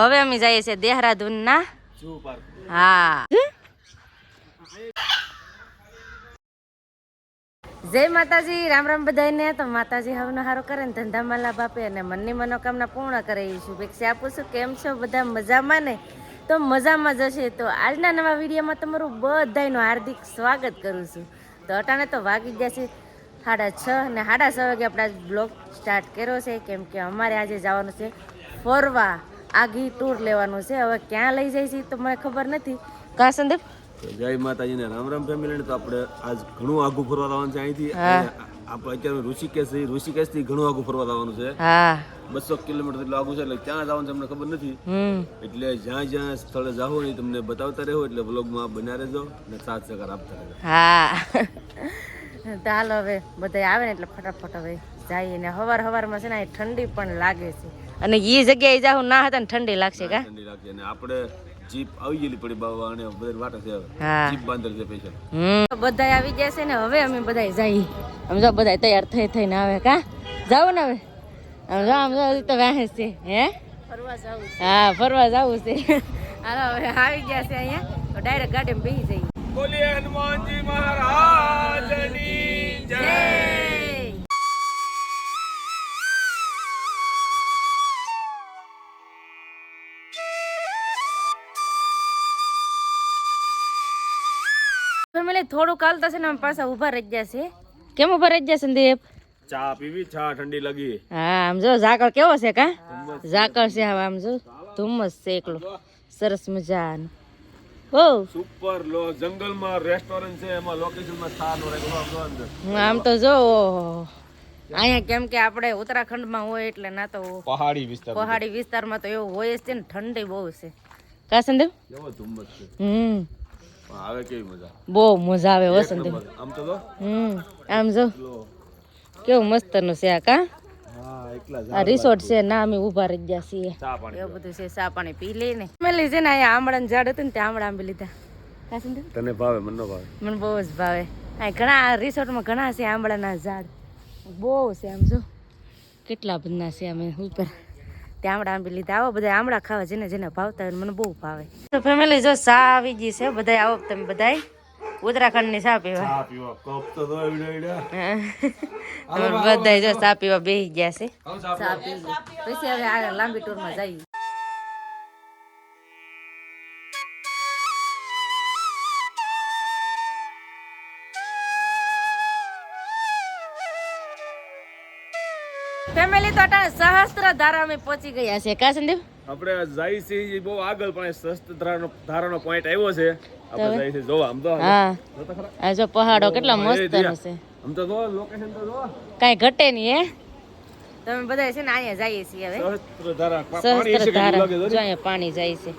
હવે અમે જઈએ છીએ દેહરાદૂન ના હા. જય માતાજી, રામ રામ બધાને તો માતાજી હવનો હારો કરે ને ધંધામાં લાભ આપે અને મનની મનોકામના પૂર્ણ કરે એ શુભેચ્છા આપું છું. કેમ છો બધા મજામાં ને? તો મજામાં જશે તો આજના નવા વિડીયોમાં તમારું બધાનું હાર્દિક સ્વાગત કરું છું. તો અટાણે તો વાગી ગયા છે સાડા છ અને સાડા છ વાગે આપણે બ્લોગ સ્ટાર્ટ કર્યો છે. કેમ કે અમારે આજે જવાનું છે ફરવા. આગી ટૂર લેવાનું છે. હવે ક્યાં લઈ જાય છે તો મને ખબર નથી. કા સંદીપ? જય માતાજી ને રામ રામ ફેમિલી તો આપણે આજ ઘણું આગું ફરવા લાવવાનું છે અહીંથી. આપણે અત્યારે ઋષિકેશ ઋષિકેશથી ઘણું આગું ફરવા લાવવાનું છે. બસો કિલોમીટર જેટલું આગું છે એટલે ક્યાં જવાનું છે અમને ખબર નથી. એટલે જ્યાં જ્યાં સ્થળે જાવ હોય તમને બતાવતા રહેવો એટલે વ્લોગમાં બન્યા રહેજો અને સાથ સહકાર આપતા રહેજો. હા. ચાલો હવે બધા આવે ને એટલે ફટાફટ હવે જઈએ ને હવાર હવારમાં છે ને ઠંડી પણ લાગે છે. અને એ જગ્યાએ જાઉં ના હતા ને ઠંડી લાગશે કા? ઠંડી લાગશે. અને આપણે જીપ આવી ગયેલી પડી બાવા અને બધા વાટે છે હવે. હા. જીપ બાંધેલ છે પૈસા. હમ. બધા આવી ગયા છે ને હવે અમે બધા જઈ. આમ જો બધા તૈયાર થઈ થઈને આવે કા? જાવ ને હવે. આમ જો આમ જો હજી તો વાહે છે હે? હા ફરવા જવું છે. હાલો હવે આવી ગયા છે અહીંયા. તો ડાયરેક્ટ ગાડીમાં બેસી જઈએ. બોલીએ હનુમાનજી મહારાજની જય. ફેમિલી થોડુંક હાલતા છે ને આમ પાછા ઊભા રહી ગયા છે. કેમ ઊભા રહી ગયા સંદીપ? ચા પીવી? ચા ઠંડી લાગી. હા આમ જો ઝાકળ કેવો છે કા? ઝાકળ છે હવે આમ જો. ધુમ્મસ છે એકલો. સરસ મજાનું. સુપર લો. જંગલમાં રેસ્ટોરન્ટ છે એમાં લોકેશનમાં સ્થાન રાખ્યું આમ જો અંદર આમ તો જો અહીંયા કેમ કે આપણે ઉત્તરાખંડમાં હોય એટલે ના તો પહાડી વિસ્તાર પહાડી વિસ્તારમાં તો એવું હોય જ છે ને ઠંડી બહુ છે. કા સંદીપ? કેવો ધુમ્મસ છે. હમ. આવે કેવી મજા? બહુ મજા આવે વસંત આમ તો હમ આમ જો. લો. કેવું મસ્તનું છે આ કા? હા આ રિસોર્ટ છે ના અમે ઊભા રહી ગયા છીએ. એવું બધું છે ચા પાણી પી લઈને. મેલી છે ને અહીંયા આમળા ઝાડ હતું ને ત્યાં આમળા આંબી લીધા. તને ભાવે મને ભાવે? મને બહુ જ ભાવે. અહીં ઘણા રિસોર્ટમાં ઘણા છે આંબળાના ઝાડ. બહુ છે આમ જો. કેટલા બધા છે અમે ઉપર. ત્યાં આમળા આંબી લીધા. આવો બધા આમળા ખાવા જેને જેને ભાવતા હોય મને બહુ ભાવે. તો ફેમિલી જો ચા આવી ગઈ છે બધા આવો તમે બધા ઉત્તરાખંડની ની ચા પીવા. તો બધા જો ચા પીવા બેસી ગયા છે. ચા પી પછી હવે આગળ લાંબી ટૂરમાં જઈએ. ફેમિલી તો અટાણે સહસ્ત્ર ધારા અમે પહોંચી ગયા છે. કા સંદીપ? આપણે જાય છે બહુ આગળ પણ સહસ્ત્ર ધારાનો ધારાનો પોઈન્ટ આવ્યો છે. આપણે જાય છે જોવા આમ તો હા. આ જો પહાડો કેટલા મસ્ત છે. આમ તો જો લોકેશન તો જો. કાઈ ઘટે નહીં હે? તમે બધા છે ને અહીંયા જઈએ છીએ હવે. સહસ્ત્ર ધારા પાણી લાગે જો અહીંયા પાણી જાય છે.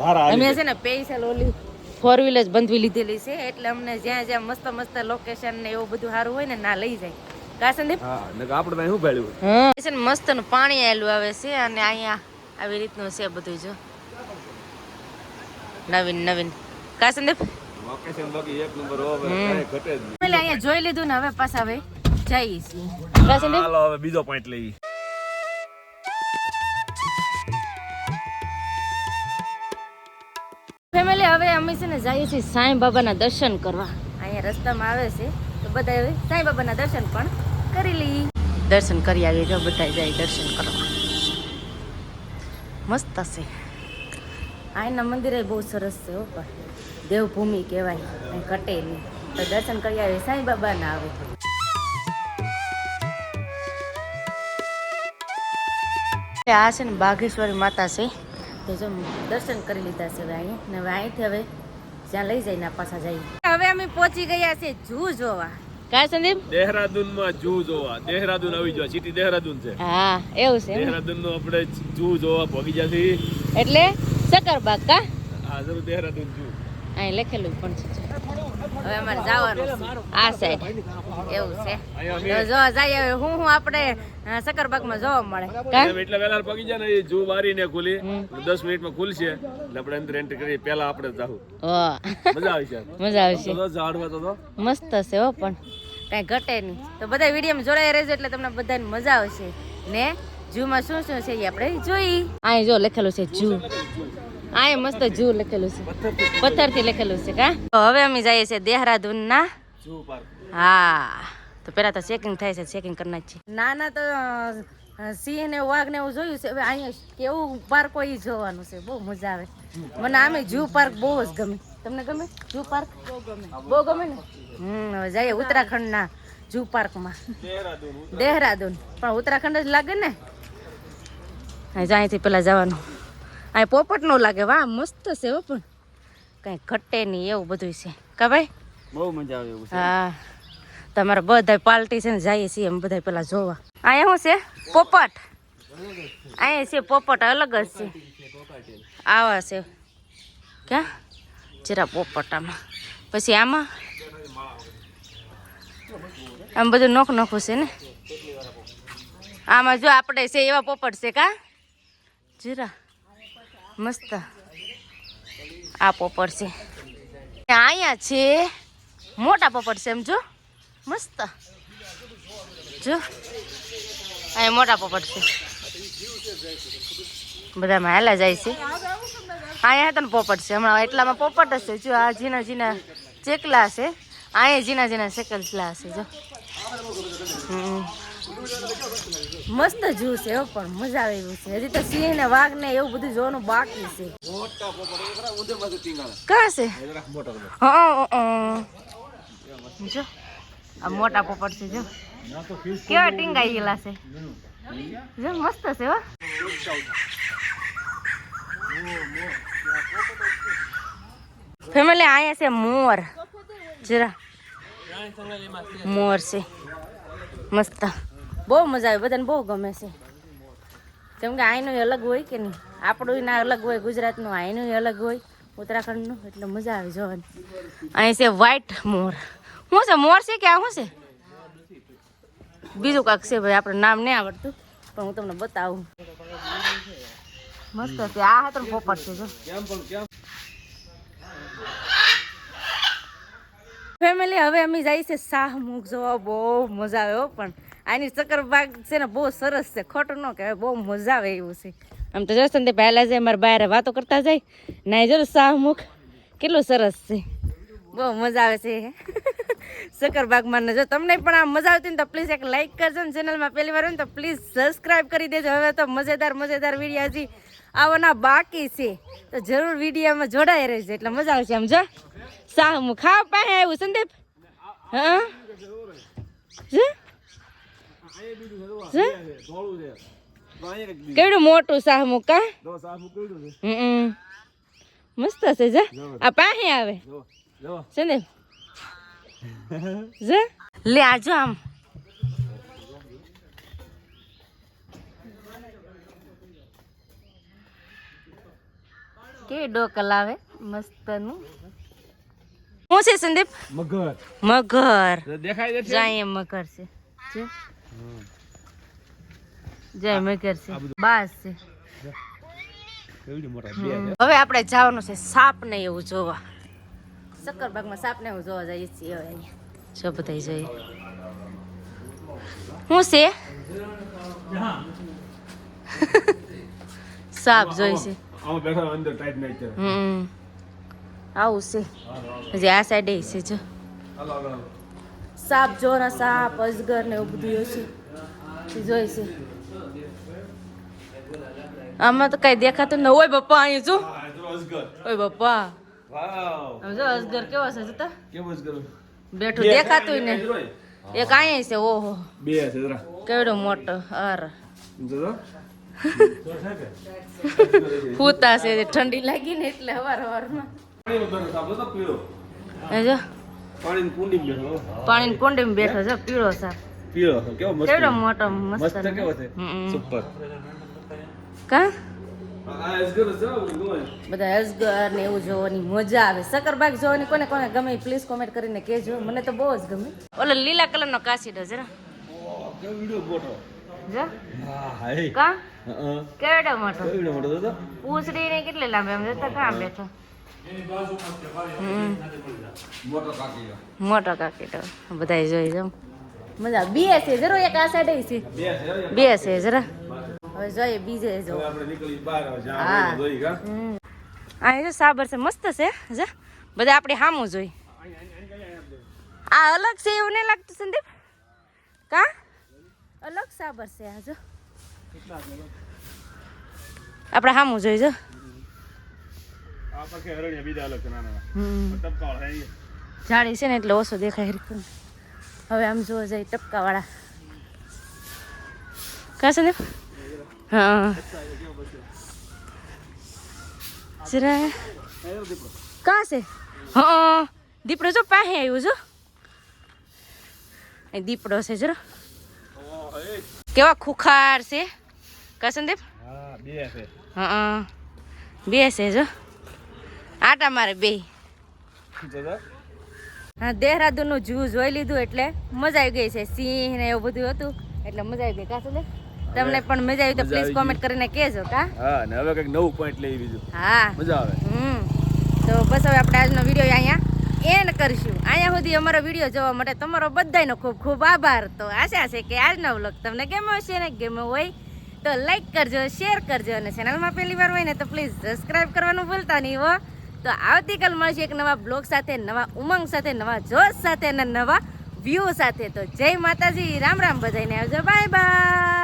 ધારા અમે છે ને પૈસા ઓલી ફોર વ્હીલર બંધવી લીધેલી છે એટલે અમને જ્યાં જ્યાં મસ્ત મસ્ત લોકેશન ને એવું બધું સારું હોય ને ના લઈ જાય. કા સંદીપ? હા ને આપણે ત્યાં શું ભાડ્યું છે ને મસ્તનું પાણી આવેલું આવે છે અને અહીંયા આવી રીતનું છે બધું જો. નવીન નવીન. કા સંદીપ? જોઈ લીધું ને હવે પાછા હવે જઈએ છીએ. હવે બીજો પોઈન્ટ લઈ ફેમિલી હવે અમે છે ને જઈએ છીએ સાંઈ બાબાના દર્શન કરવા. અહીંયા રસ્તામાં આવે છે. તો બધા હવે સાંઈ બાબાના દર્શન પણ કરી લઈ દર્શન કરી આવીએ જો બધા જાય દર્શન કરવા. મસ્ત છે આના મંદિરે બહુ સરસ છે હો પણ. દેવભૂમિ કહેવાય. અહીં કટેલી તો દર્શન કરી આવીએ. સાંઈ બાબાના આવે. આ છે ને બાઘેશ્વરી માતા છે. તો જો દર્શન કરી લીધા છે હવે અહીંયા ને હવે અહીંથી હવે જ્યાં લઈ જઈને પાછા જઈએ. હવે અમે પહોંચી ગયા છે જૂ જોવા. કા સંદીપ? દેહરાદૂનમાં જૂ જોવા. દેહરાદૂન આવી જવા સિટી દેહરાદૂન છે. હા એવું છે દેહરાદૂન નો? આપણે જૂ જોવા ભોગી જશે એટલે સકરબાગ કા? હા જરૂર દેહરાદૂન જૂ. અહીં લખેલું પણ છે. હવે અમારે જવાનું આ સાઈડ એવું છે. જો જઈએ હું હું આપણે અ, સકરબાગમાં જોવા મળે. એટલે વેલા પગી જાય ને એ જૂ મારી ને ખુલી દસ મિનિટમાં ખુલશે. એટલે આપણે અંદર એન્ટ્રી કરી પહેલા આપણે જાવું મજા આવી છે મજા આવશે. ઝાડવા તો તો. મસ્ત છે હો પણ. કાંઈ ઘટે નહીં. તો બધા વિડીયોમાં જોડાઈ રહેજો એટલે તમને બધાને મજા આવશે. ને જૂમાં શું શું છે એ આપણે જોઈ. અહીં જો લખેલું છે જૂ. અહીં મસ્ત જૂ લખેલું છે. પથ્થરથી લખેલું છે કા? તો હવે અમે જઈએ છીએ દેહરાદૂનના. હા. તો પેલા તો ચેકિંગ થાય છે ચેકિંગ કરના છે ના ના તો સિંહ ને વાઘ ને એવું જોયું છે. હવે અહીંયા કેવું પાર્ક હોય જોવાનું છે. બહુ મજા આવે. મને આમે જૂ પાર્ક બહુ જ ગમે. તમને ગમે? Zoo park? બહુ ગમે ને? હમ હવે જઈએ ઉત્તરાખંડના જૂ પાર્કમાં. દેહરાદૂન. પણ ઉત્તરાખંડ જ લાગે ને? અહીં અહીંથી પેલા જવાનું. અહીં પોપટ નો લાગે વાહ મસ્ત છે હો પણ. કઈ ઘટે નહીં એવું બધું છે. કા ભાઈ? બહુ મજા આવે એવું હા. તમારે બધા પાર્ટી છે ને જઈએ છીએ અમે બધા પેલા જોવા. અહીંયા શું છે? પોપટ. અહીંયા છે પોપટ અલગ જ છે. આવા છે. ક્યાં? જરા પોપટામાં પછી આમાં? આમ બધું નોખ નોખું છે ને? આમાં જો આપણે છે એવા પોપટ છે કા? જરા મસ્ત. આ પોપટ છે. અહીંયા છે મોટા પોપટ છે એમ જો. મસ્ત. જો. અહીં મોટા પોપટ છે. બધામાં હાલા જાય છે. અહીંયા તને પોપટ છે. હમણાં એટલામાં પોપટ જ છે. જો આ ઝીણા ઝીણા ચેકલા છે. અહીંયા ઝીણા ઝીણા ચેકલા છે, જો. મસ્ત જ્યુસ છે હો, પણ મજા આવે એવું છે. હજી તો સિંહ ને વાઘ ને એવું બધું જોવાનું બાકી છે. કાં છે? જો. આ મોટા પોપટ છે, જો. કેવા ટીંગાઈ ગયેલા છે. જો, મસ્ત છે, હો. ફેમિલી, અહીંયા છે મોર. જરા. મોર છે. મસ્ત. બહુ મજા આવે, બધાને બહુ ગમે છે. કેમ કે આઈનું અલગ હોય કે નહીં? આપણું ના અલગ હોય, ગુજરાતનું આઈનું અલગ હોય, ઉત્તરાખંડનું, એટલે મજા આવે જોવાની. અહીં છે વ્હાઈટ મોર. શું છે, મોર છે કે આ શું છે? બીજું કાંક છે, ભાઈ, આપણે નામ નહીં આવડતું, પણ હું તમને બતાવું. મસ્ત હતી આ હા પોપટ છે ફેમિલી હવે અમે જઈએ છે શાહમુખ. જોવા બહુ મજા આવે હો, પણ આની ચક્કરબાગ છે ને બહુ સરસ છે. ખોટું ન કહેવાય, બહુ મજા આવે એવું છે. આમ તો જસ્ટ તે પહેલાં જાય મારા બહાર વાતો કરતા જાય, ના જો, શાહમુખ, કેટલું સરસ છે. બહુ મજા આવે છે સકરબાગમાં ને જો, તમને પણ આ મજા આવતી ને તો પ્લીઝ એક લાઇક કરજો ને ચેનલમાં. પહેલી વાર હોય ને તો પ્લીઝ સબસ્ક્રાઇબ કરી દેજો. હવે તો મજેદાર મજેદાર વીડિયો હજી આવવાના બાકી છે. તો જરૂર વિડીયોમાં જોડાઈ રહેજો એટલે મજા આવશે આમ જો. શાહમુખ ખાવ પાસે આવ્યું સંદીપ? હા? કેવડું મોટું શાહમુખ કા હમ મસ્ત છે જા. આ પાસે આવે. સંદીપ? જા. લે આજો આમ. કેવી ડોકલ આવે મસ્તનું? શું છે સંદીપ? મગર. મગર. દેખાય છે? જાય એમ મગર છે. જો જય મગર છે. બાસ છે. હવે આપણે જવાનું છે સાપ ને એવું જોવા. શક્કરબાગમાં સાપ ને એવું જોવા જઈએ છીએ હવે અહીંયા. જો બધા જોઈએ. શું છે? સાપ જોઈ છે. આમાં બેઠા અંદર ટાઈટ નહીં છે. હમ. આવું છે. હજી આ સાઈડે છે જો. સાપ જોરા સાપ અજગર ને એવું બધું હોય છે જોઈ છે. આમાં તો કઈ દેખાતું ન ઓય બાપા અહીં જો. જો ઓય બાપા. વાવ. જો અજગર કેવો છે જતા? કેવો અજગર? બેઠું દેખાતું ને. એક અહીંયા છે ઓહો. બે છે જરા. કેવડો મોટો અર જો જો ફૂતા છે ઠંડી લાગી ને એટલે હવાર હવારમાં. પાણીની કુંડી બેઠો પાણી કુંડીમાં બેઠો છે પીળો સાપ પીળો કેવો મસ્ત કેવડો મોટો મસ્ત કેવો છે? સુપર. કા? બધા અજગર ને એવું જોવાની મજા આવે. સકરબાગ જોવાની કોને કોને ગમે પ્લીઝ કોમેન્ટ કરીને કહેજો. મને તો બહુ જ ગમે. ઓલો લીલા કલરનો કાસીડો જરા કેવો વિડિયો મોટો. જો. કા? કેવડો મોટો મોટો તો? પૂછડી ને કેટલી લાંબે આમ જતા કાં બેઠો? મોટો કાકી મોટો કાકીટો બધા જોઈ જાઉં મજા બે છે જરો એક આ સાઈડ છે. બે છે જરા હવે જોઈએ બીજે જો. આ જો સાબર છે મસ્ત છે જા. બધા આપણે હામું જોઈ. આ અલગ છે એવું નહીં લાગતું સંદીપ? કા? અલગ સાબર છે આ જો. આપણે સામું જોઈ જો. અલગ છે જાડી ને એટલે ઓછો દેખાય હવે આમ જોવા જાય ટપકાવાળા. કા ને? હા. જરા. કા છે? હા દીપડો જો પાસે આવ્યો જો. દીપડો છે જરા. કેવા ખુખાર છે? કા સંદીપ હા બે છે હા. બે છે જો. આટા મારે બે. હા હા દેહરાદૂનનું જૂ જોઈ લીધું એટલે મજા આવી ગઈ છે. સિંહ ને એવું બધું હતું. એટલે મજા આવી ગઈ. કા સંદીપ તમને પણ મજા આવી તો પ્લીઝ કોમેન્ટ કરીને કહેજો કા? હા ને હવે કંઈક નવું પોઈન્ટ લઈ લીધું હા. મજા આવે. હમ. તો બસ હવે આપણે આજનો વીડિયો અહીંયા એન્ડ કરીશું. અહીંયા સુધી અમારો વીડિયો જોવા માટે તમારો બધાયનો ખૂબ ખૂબ આભાર. તો આશા છે કે આજનો વ્લોગ તમને ગમ્યો હશે ને ગમ્યો હોય તો લાઈક કરજો શેર કરજો અને ચેનલમાં પહેલી વાર હોય ને તો પ્લીઝ સબસ્ક્રાઈબ કરવાનું ભૂલતા નહીં હો. તો આવતીકાલ મળશે એક નવા બ્લોગ સાથે, નવા ઉમંગ સાથે, નવા જોશ સાથે અને નવા વ્યૂ સાથે. તો જય માતાજી, રામ રામ બધાને આવજો. Bye bye